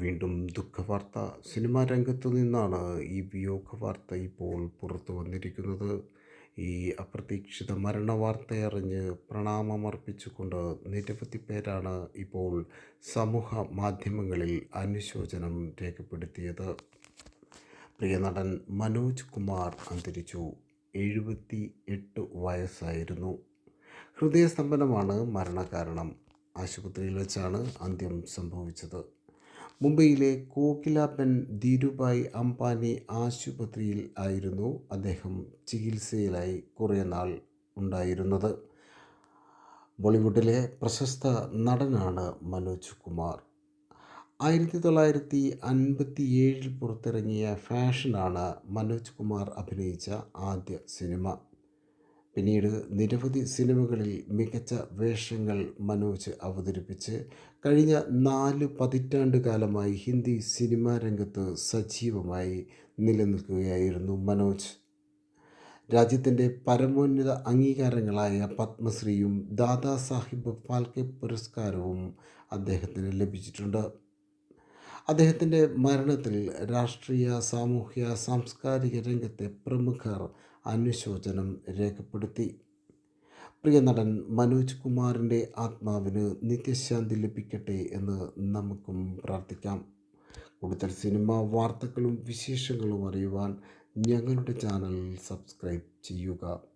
വീണ്ടും ദുഃഖവാർത്ത. സിനിമാ രംഗത്തു നിന്നാണ് ഈ വിയോഗ വാർത്ത ഇപ്പോൾ പുറത്തു വന്നിരിക്കുന്നത്. ഈ അപ്രതീക്ഷിത മരണവാർത്തയറിഞ്ഞ് പ്രണാമമർപ്പിച്ചുകൊണ്ട് നിരവധി പേരാണ് ഇപ്പോൾ സമൂഹ മാധ്യമങ്ങളിൽ അനുശോചനം രേഖപ്പെടുത്തിയത്. പ്രിയ നടൻ മനോജ് കുമാർ അന്തരിച്ചു. എഴുപത്തി എട്ട് വയസ്സായിരുന്നു. ഹൃദയസ്തംഭനമാണ് മരണകാരണം. ആശുപത്രിയിൽ വെച്ചാണ് അന്ത്യം സംഭവിച്ചത്. മുംബൈയിലെ കോകിലാബെൻ ധീരുഭായ് അംബാനി ആശുപത്രിയിൽ ആയിരുന്നു അദ്ദേഹം ചികിത്സയിലായി കുറേ നാൾ ഉണ്ടായിരുന്നത്. ബോളിവുഡിലെ പ്രശസ്ത നടനാണ് മനോജ് കുമാർ. ആയിരത്തി തൊള്ളായിരത്തി അൻപത്തി ഏഴിൽ പുറത്തിറങ്ങിയ ഫാഷനാണ് മനോജ് കുമാർ അഭിനയിച്ച ആദ്യ സിനിമ. പിന്നീട് നിരവധി സിനിമകളിൽ മികച്ച വേഷങ്ങൾ മനോജ് അവതരിപ്പിച്ച് കഴിഞ്ഞ നാല് പതിറ്റാണ്ട് കാലമായി ഹിന്ദി സിനിമാ രംഗത്ത് സജീവമായി നിലനിൽക്കുകയായിരുന്നു മനോജ്. രാജ്യത്തിന്റെ പരമോന്നത അംഗീകാരങ്ങളായ പത്മശ്രീയും ദാദാ സാഹിബ് ഫാൽക്കെ പുരസ്കാരവും അദ്ദേഹത്തിന് ലഭിച്ചിട്ടുണ്ട്. അദ്ദേഹത്തിന്റെ മരണത്തിൽ രാഷ്ട്രീയ സാമൂഹ്യ സാംസ്കാരിക രംഗത്തെ പ്രമുഖർ അനുശോചനം രേഖപ്പെടുത്തി. പ്രിയ നടൻ മനോജ് കുമാറിന്റെ ആത്മാവിന് നിത്യശാന്തി ലഭിക്കട്ടെ എന്ന് നമുക്കും പ്രാർത്ഥിക്കാം. കൂടുതൽ സിനിമ വാർത്തകളും വിശേഷങ്ങളും അറിയുവാൻ ഞങ്ങളുടെ ചാനൽ സബ്സ്ക്രൈബ് ചെയ്യുക.